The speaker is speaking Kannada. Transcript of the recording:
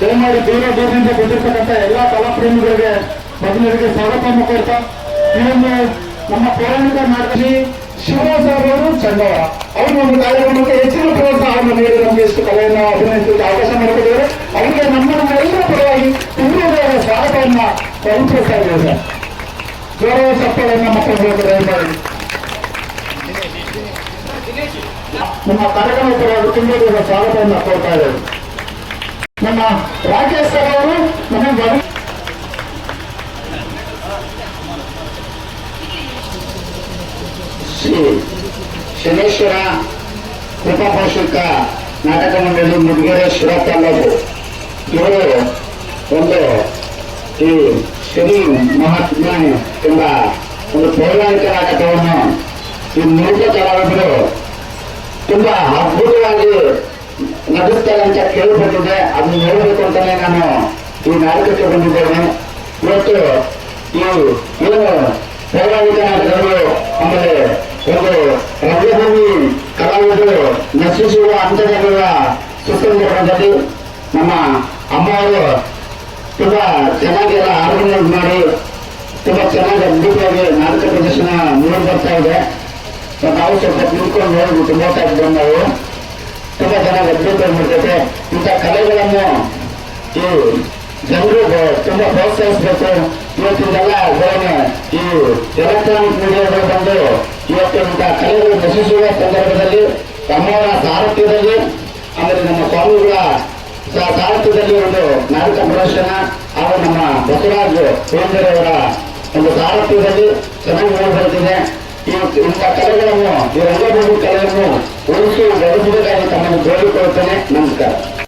ದಯಮಾಡಿ ದೂರ ದೂರದಿಂದ ಬಂದಿರತಕ್ಕಂಥ ಎಲ್ಲ ಕಲಾಪ್ರೇಮಿಗಳಿಗೆ ಮಹಿಳೆಯರಿಗೆ ಸ್ವಾಗತವನ್ನು ಕೊಡ್ತಾ ಇದನ್ನು ನಮ್ಮ ಪೌರಾಣಿಕ ನಾಟಕಿ ಶಿವರಾಜ್ ಅವರು ಚಂದವ ಅವರು ಒಂದು ಕಾರ್ಯಕ್ರಮಕ್ಕೆ ಹೆಚ್ಚಿನ ಪ್ರೋತ್ಸಾಹವನ್ನು ನೀಡಿ, ನಮಗೆ ಇಷ್ಟು ಕಲೆಯನ್ನು ಅಭಿನಯಿಸಲಿಕ್ಕೆ ಅವಕಾಶ ಮಾಡಿಕೊಟ್ಟಿದ್ದಾರೆ. ಅವರಿಗೆ ನಮ್ಮ ಎಲ್ಲರ ಪರವಾಗಿ ತುಂಬುವುದರ ಸ್ವಾಗತವನ್ನ ತಲುಪಿಸ್ತಾ ಇದ್ದೇವೆ ಗೌರವ ಸಪ್ಪಳನ್ನ ಮಕ್ಕಳು ದಯಮಾಡಿ ನಮ್ಮ ಕಾರ್ಯಕ್ರಮ ಪರವಾಗಿ ತುಂಬುವುದರ ಸ್ವಾಗತವನ್ನ ಕೊಡ್ತಾ ಇದ್ದೇವೆ. ನಮ್ಮ ರಾಕೇಶ್ ಸರ್ ಅವರು ನಮಗೆ ಶ್ರೀ ಶನೇಶ್ವರ ಕೃಪಾಪೋಷಕ ನಾಟಕ ಮಂಡಳಿ ಮುದ್ಗೇರೆ ಶಿರಾ ತಾಲೂಕು. ಇವರು ಒಂದು ಈ ಶನಿ ಮಹಾತ್ಮ ಎಂಬ ಒಂದು ಪೌರಾಣಿಕ ನಾಟಕವನ್ನು ಈ ಮೂರ್ಖ ಕಲಾವಿದರು ತುಂಬಾ ಅದ್ಭುತವಾಗಿ ನಡೆಸ್ತಾರೆ ಅಂತ ಕೇಳಿಪಟ್ಟಿದ್ದೆ. ಅದನ್ನ ನೋಡಬೇಕು ಅಂತಾನೆ ನಾನು ಈ ನಾಟಕಕ್ಕೆ ಬಂದಿದ್ದೇನೆ. ಇವತ್ತು ಈ ಏನು ಪೌರಾಣಿಕ ನಾಟಕಗಳು ಒಂದು ರಂಗಭೂಮಿ ಕಲಾವಿದರು ನಶಿಸುವ ಹಂತದಲ್ಲಿರುವ ಸುಸಂದರ್ಭದಲ್ಲಿ ನಮ್ಮ ಅಮ್ಮವರು ತುಂಬಾ ಚೆನ್ನಾಗಿ ಎಲ್ಲ ಆರ್ಗನೈಸ್ ಮಾಡಿ ತುಂಬಾ ಚೆನ್ನಾಗಿ ಅದ್ಭುತವಾಗಿ ನಾಟಕ ಪ್ರದರ್ಶನ ಮೂಡಿ ಬರ್ತಾ ಇದೆ. ನಾವು ಸ್ವಲ್ಪ ತಿಳ್ಕೊಂಡು ನಾವು ತುಂಬಾ ಚೆನ್ನಾಗಿ ಅದ್ಭುತ ಮಾಡ್ತೈತೆ ಇಂಥ ಕಲೆಗಳನ್ನು, ಈ ಜನರು ತುಂಬಾ ಪ್ರೋತ್ಸಾಹಿಸಬೇಕು. ಇವತ್ತಿಂದೆಲ್ಲ ಬೇರೆ ಈ ಎಲೆಕ್ಟ್ರಾನಿಕ್ ಮೀಡಿಯಾಗಳು ಬಂದು ಇವತ್ತು ಇಂಥ ಕಲೆಗಳು ನಶಿಸುವ ಸಂದರ್ಭದಲ್ಲಿ, ತಮ್ಮವರ ಸಾರಥ್ಯದಲ್ಲಿ, ಆಮೇಲೆ ನಮ್ಮ ಸ್ವಾಮಿಗಳ ಸಾರಥ್ಯದಲ್ಲಿ ಒಂದು ನಾಟಕ ಪ್ರದರ್ಶನ, ಹಾಗೂ ನಮ್ಮ ಬಸವರಾಜ್ ಅವರ ಒಂದು ಸಾರಥ್ಯದಲ್ಲಿ ಚೆನ್ನಾಗಿ ನೋಡ್ಬರ್ತಿದೆ ಈ ಇಂಥ ಕಲೆಗಳನ್ನು, ಈ ರಂಗಭೂಮಿ ಕಲೆಯನ್ನು ಉಳಿಸಿ ಬೆಳೆಸಬೇಕಾಗಿ ತಮ್ಮನ್ನು ಕೇಳಿಕೊಳ್ಳುತ್ತೇನೆ ನಮಸ್ಕಾರ